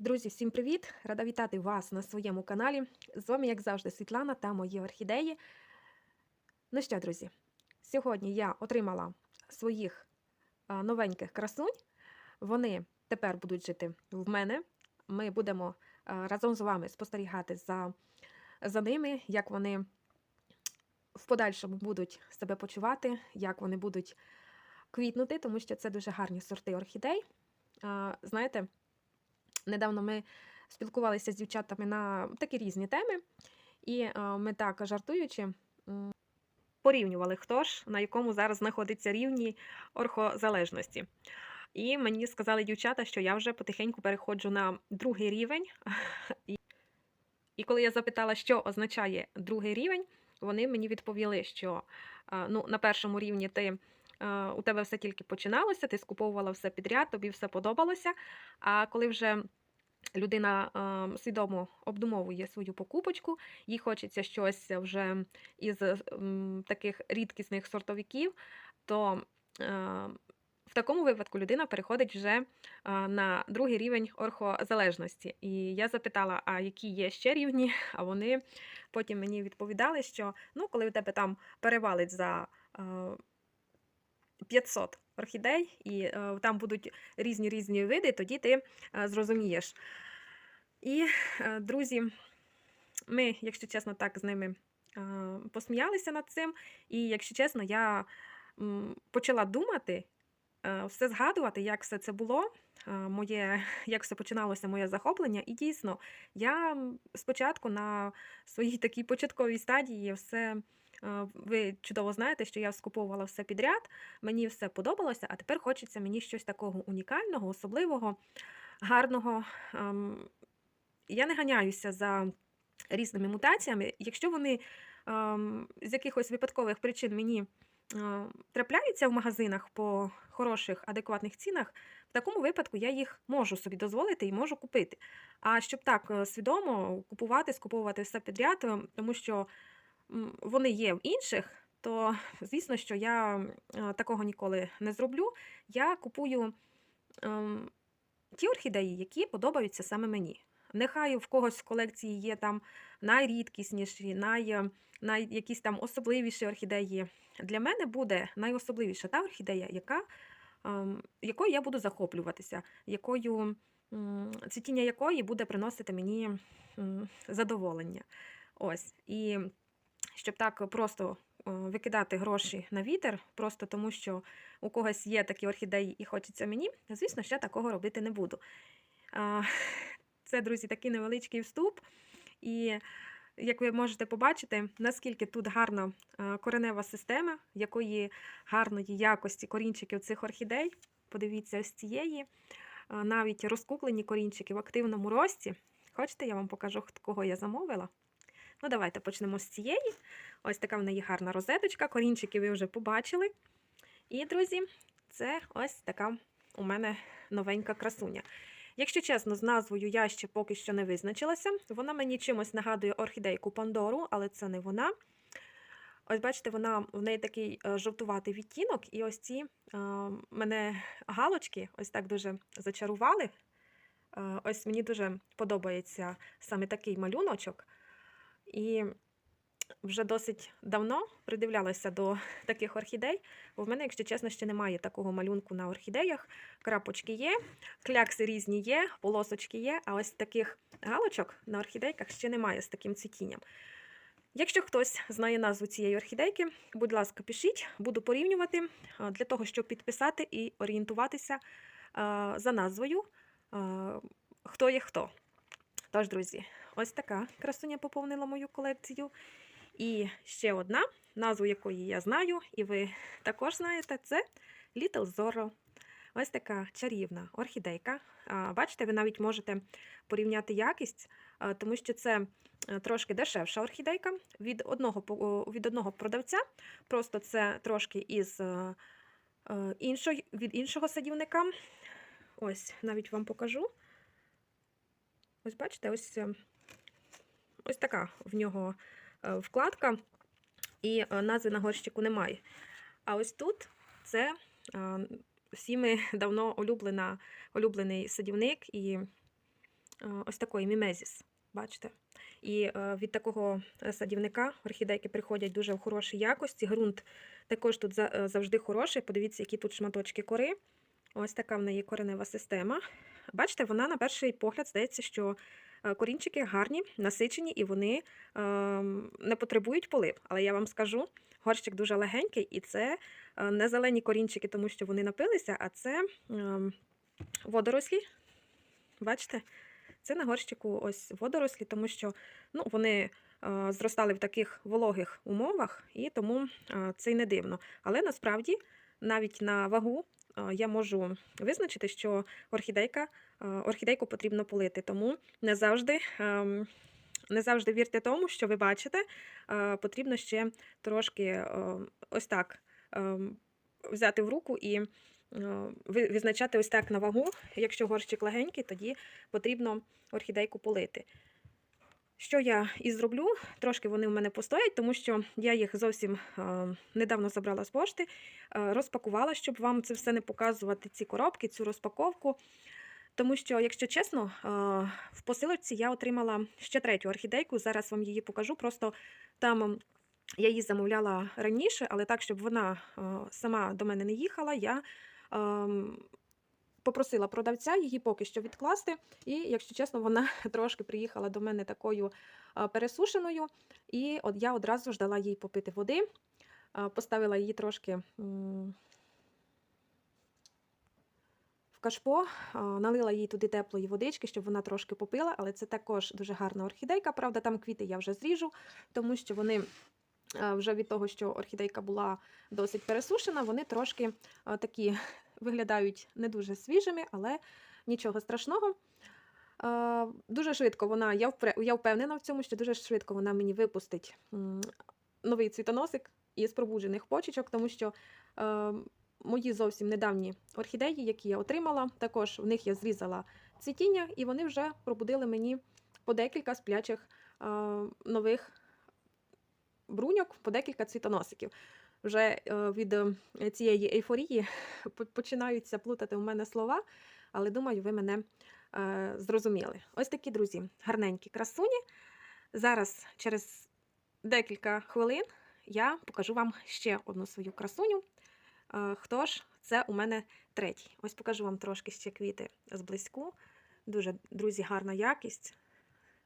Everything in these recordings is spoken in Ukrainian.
Друзі, всім привіт! Рада вітати вас на своєму каналі. З вами, як завжди, Світлана та мої орхідеї. Ну що, друзі, сьогодні я отримала своїх новеньких красунь. Вони тепер будуть жити в мене. Ми будемо разом з вами спостерігати за, за ними, як вони в подальшому будуть себе почувати, як вони будуть квітнути, тому що це дуже гарні сорти орхідей. Знаєте, Недавно ми спілкувалися з дівчатами на такі різні теми, і е, ми так жартуючи порівнювали, хто ж на якому зараз знаходиться рівні орхозалежності. І мені сказали дівчата, що я вже потихеньку переходжу на другий рівень. І, коли я запитала, що означає другий рівень, вони мені відповіли, що е, ну, на першому рівні ти. е, У тебе все тільки починалося, ти скуповувала все підряд, тобі все подобалося. А коли вже людина е, свідомо обдумовує свою покупочку, їй хочеться щось вже із м, таких рідкісних сортовиків, то е, в такому випадку людина переходить вже е, на другий рівень орхозалежності. І я запитала, а які є ще рівні? А вони потім мені відповідали, що ну, коли у тебе там перевалить за е, 500 орхідей, і е, там будуть різні різні види, тоді ти е, зрозумієш. І, е, друзі, ми, якщо чесно, так з ними посміялися над цим. І, якщо чесно, я почала думати, все згадувати, як все це було. Моє, як все починалося моє захоплення, і дійсно, я спочатку на своїй такій початковій стадії все ви чудово знаєте, що я скуповувала все підряд, мені все подобалося, а тепер хочеться мені щось такого унікального, особливого, гарного. Ем, Я не ганяюся за різними мутаціями. Якщо вони ем, з якихось випадкових причин мені е, трапляються в магазинах по хороших, адекватних цінах, в такому випадку я їх можу собі дозволити і можу купити. А щоб так е, свідомо купувати, скуповувати все підряд, е, тому що вони є в інших, то звісно, що я такого ніколи не зроблю. Я купую ем, ті орхідеї, які подобаються саме мені. Нехай в когось в колекції є там найрідкісніші, най, най, якісь там особливіші орхідеї. Для мене буде найособливіша та орхідея, яка, ем, якою я буду захоплюватися, якою, цвітіння якої буде приносити мені задоволення. Ось. І щоб так просто е, викидати гроші на вітер, просто тому що у когось є такі орхідеї і хочеться мені, звісно, я такого робити не буду. Це, друзі, такий невеличкий вступ. І як ви можете побачити, наскільки тут гарна е, коренева система, якої гарної якості корінчиків цих орхідей. Подивіться, ось цієї. Е, Навіть розкуплені корінчики в активному рості. Хочете, я вам покажу, кого я замовила? Ну, давайте почнемо з цієї. Ось така в неї гарна розеточка. Корінчики ви вже побачили. І, друзі, це ось така у мене новенька красуня. Якщо чесно, з назвою я ще поки що не визначилася. Вона мені чимось нагадує орхідейку Пандору, але це не вона. Ось бачите, вона в неї такий е, жовтуватий відтінок, і ось ці е, мене галочки ось так дуже зачарували. Е, ось мені дуже подобається саме такий малюночок. І вже досить давно придивлялася до таких орхідей, бо в мене, якщо чесно, ще немає такого малюнку на орхідеях. Крапочки є, клякси різні є, полосочки є, а ось таких галочок на орхідейках ще немає з таким цвітінням. Якщо хтось знає назву цієї орхідейки, будь ласка, пишіть, буду порівнювати для того, щоб підписати і орієнтуватися за назвою, хто є хто. Тож, друзі, ось така красуня поповнила мою колекцію. І ще одна, назву якої я знаю, і ви також знаєте, це Little Zorro. Ось така чарівна орхідейка. Бачите, ви навіть можете порівняти якість, тому що це е, трошки дешевша орхідейка від одного, від одного продавця. Просто це трошки із е, е, іншого, від іншого садівника. Ось, навіть вам покажу. Ось бачите, ось, ось така в нього е, вкладка, і е, назви на горщику немає. А ось тут це е, всіми давно улюблена, улюблений садівник і ось такої мімезіс. Бачите? І від такого садівника орхідейки приходять дуже в хорошій якості. Ґрунт також тут завжди хороший. Подивіться, які тут шматочки кори. Ось така в неї коренева система. Бачите, вона на перший погляд здається, що корінчики гарні, насичені і вони ем, не потребують полив. Але я вам скажу, горщик дуже легенький, і це е, не зелені корінчики, тому що вони напилися, а це ем, водорослі. Бачите? Це на горщику ось водорослі, тому що ну, вони е, зростали в таких вологих умовах, і тому е, це й не дивно. Але насправді навіть на вагу е, я можу визначити, що орхідейка, орхідейку потрібно полити. Тому не завжди, ем, не завжди вірте тому, що ви бачите. Потрібно ще трошки ось так ем, взяти в руку і е, ви- відзначати ось так на вагу. Якщо горщик легенький, тоді потрібно орхідейку полити. Що я і зроблю, трошки вони в мене постоять, тому що я їх зовсім недавно забрала з пошти, розпакувала, щоб вам це все не показувати, ці коробки, цю розпаковку. Тому що, якщо чесно, в посилочці я отримала ще третю орхідейку. Зараз вам її покажу. Просто там я її замовляла раніше, але так, щоб вона сама до мене не їхала, я попросила продавця її поки що відкласти. І, якщо чесно, вона трошки приїхала до мене такою пересушеною. І от я одразу ж дала їй попити води, поставила її трошки кашпо, налила їй туди теплої водички, щоб вона трошки попила, але це також дуже гарна орхідейка. Правда, там квіти я вже зріжу, тому що вони. Вже від того, що орхідейка була досить пересушена, вони трошки такі виглядають не дуже свіжими, але нічого страшного. Е, Дуже швидко вона, я впевнена в цьому, що дуже швидко вона мені випустить новий цвітоносик із пробуджених почечок, тому що е, мої зовсім недавні орхідеї, які я отримала, також в них я зрізала цвітіння, і вони вже пробудили мені по декілька сплячих е, нових бруньок, по декілька цвітоносиків. Вже е, від е, цієї ейфорії починаються плутати у мене слова, але думаю, ви мене е, зрозуміли. Ось такі, друзі, гарненькі красуні. Зараз через декілька хвилин я покажу вам ще одну свою красуню. Хто ж? Це у мене третій. Ось покажу вам трошки ще квіти зблизьку. Дуже, друзі, гарна якість.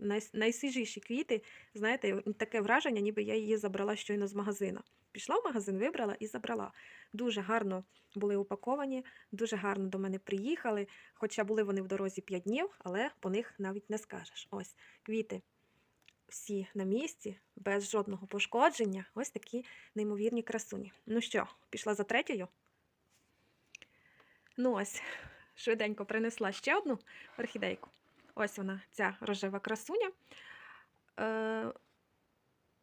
Най- найсвіжіші квіти, знаєте, таке враження, ніби я її забрала щойно з магазина. Пішла в магазин, вибрала і забрала. Дуже гарно були упаковані, дуже гарно до мене приїхали. Хоча були вони в дорозі 5 днів, але по них навіть не скажеш. Ось квіти всі на місці, без жодного пошкодження. Ось такі неймовірні красуні. Ну що, пішла за третьою? Ну ось, швиденько принесла ще одну орхідейку. Ось вона, ця рожева красуня. Е,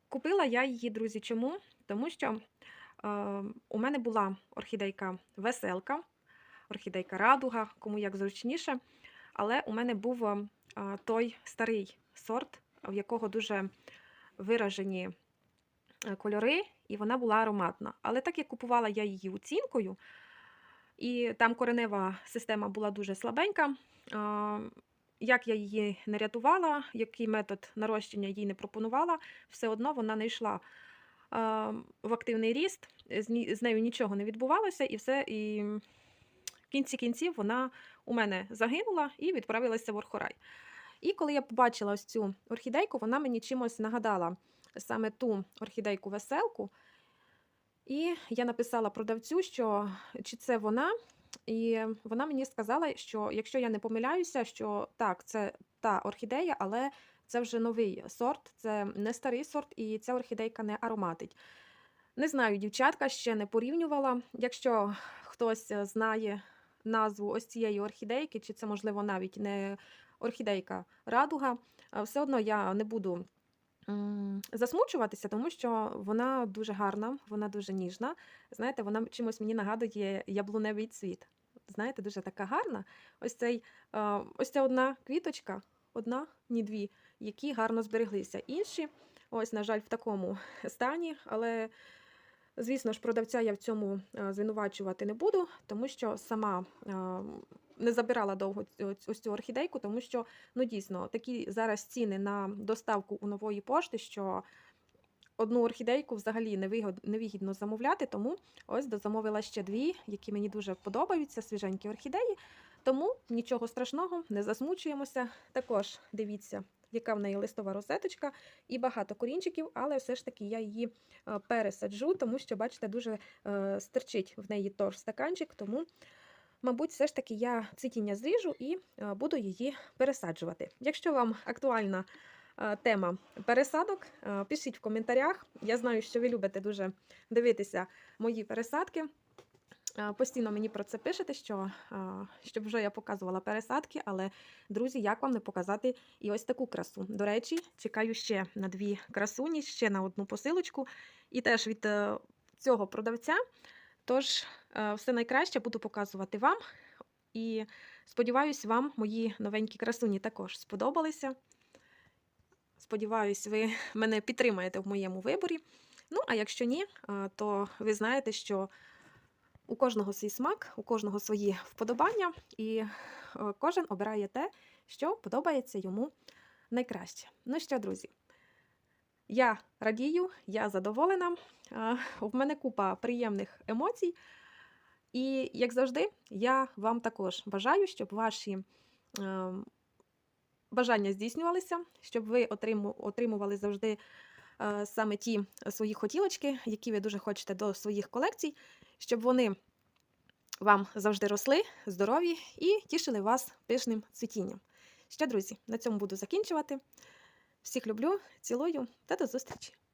купила я її, друзі, чому? Тому що е, у мене була орхідейка веселка, орхідейка радуга, кому як зручніше. Але у мене був е, той старий сорт, в якого дуже виражені е, кольори, і вона була ароматна. Але так як купувала я її оцінкою, і там коренева система була дуже слабенька. Як я її не рятувала, який метод нарощення їй не пропонувала, все одно вона не йшла в активний ріст, з нею нічого не відбувалося, і все. І в кінці кінців вона у мене загинула і відправилася в орхорай. І коли я побачила ось цю орхідейку, вона мені чимось нагадала саме ту орхідейку веселку. І я написала продавцю, що чи це вона. І вона мені сказала, що якщо я не помиляюся, що так, це та орхідея, але це вже новий сорт, це не старий сорт, і ця орхідейка не ароматить. Не знаю, дівчатка ще не порівнювала. Якщо хтось знає назву ось цієї орхідейки, чи це, можливо, навіть не орхідейка радуга, все одно я не буду засмучуватися, тому що вона дуже гарна, вона дуже ніжна. Знаєте, вона чимось мені нагадує яблуневий цвіт. Знаєте, дуже така гарна. Ось цей, е, ось ця одна квіточка, одна, ні дві, які гарно збереглися. Інші, ось, на жаль, в такому стані, але Звісно ж, продавця я в цьому е, звинувачувати не буду, тому що сама е, не забирала довго ось цю орхідейку, тому що ну дійсно такі зараз ціни на доставку у нової пошти, що одну орхідейку взагалі невигідно замовляти, тому ось дозамовила ще дві, які мені дуже подобаються, свіженькі орхідеї. Тому нічого страшного, не засмучуємося. Також дивіться, яка в неї листова розеточка і багато корінчиків, але все ж таки я її е, пересаджу, тому що, бачите, дуже е, стерчить в неї торф стаканчик, тому, мабуть, все ж таки я цвітіння зріжу і е, буду її пересаджувати. Якщо вам актуальна тема пересадок, е, пишіть в коментарях. Я знаю, що ви любите дуже дивитися мої пересадки. Е, Постійно мені про це пишете, що е, щоб вже я показувала пересадки, але друзі, як вам не показати і ось таку красу. До речі, чекаю ще на дві красуні, ще на одну посилочку, і теж від е, цього продавця. Тож, е, все найкраще буду показувати вам. І сподіваюсь, вам мої новенькі красуні також сподобалися. Сподіваюсь, ви мене підтримаєте в моєму виборі. Ну, а якщо ні, то ви знаєте, що у кожного свій смак, у кожного свої вподобання, і е, кожен обирає те, що подобається йому найкраще. Ну що, друзі, я радію, я задоволена. В мене купа приємних емоцій. І, як завжди, я вам також бажаю, щоб ваші е, бажання здійснювалися, щоб ви отримували завжди е, саме ті свої хотілочки, які ви дуже хочете до своїх колекцій, щоб вони вам завжди росли, здорові і тішили вас пишним цвітінням. Ще, друзі, на цьому буду закінчувати. Всіх люблю, цілую та до зустрічі!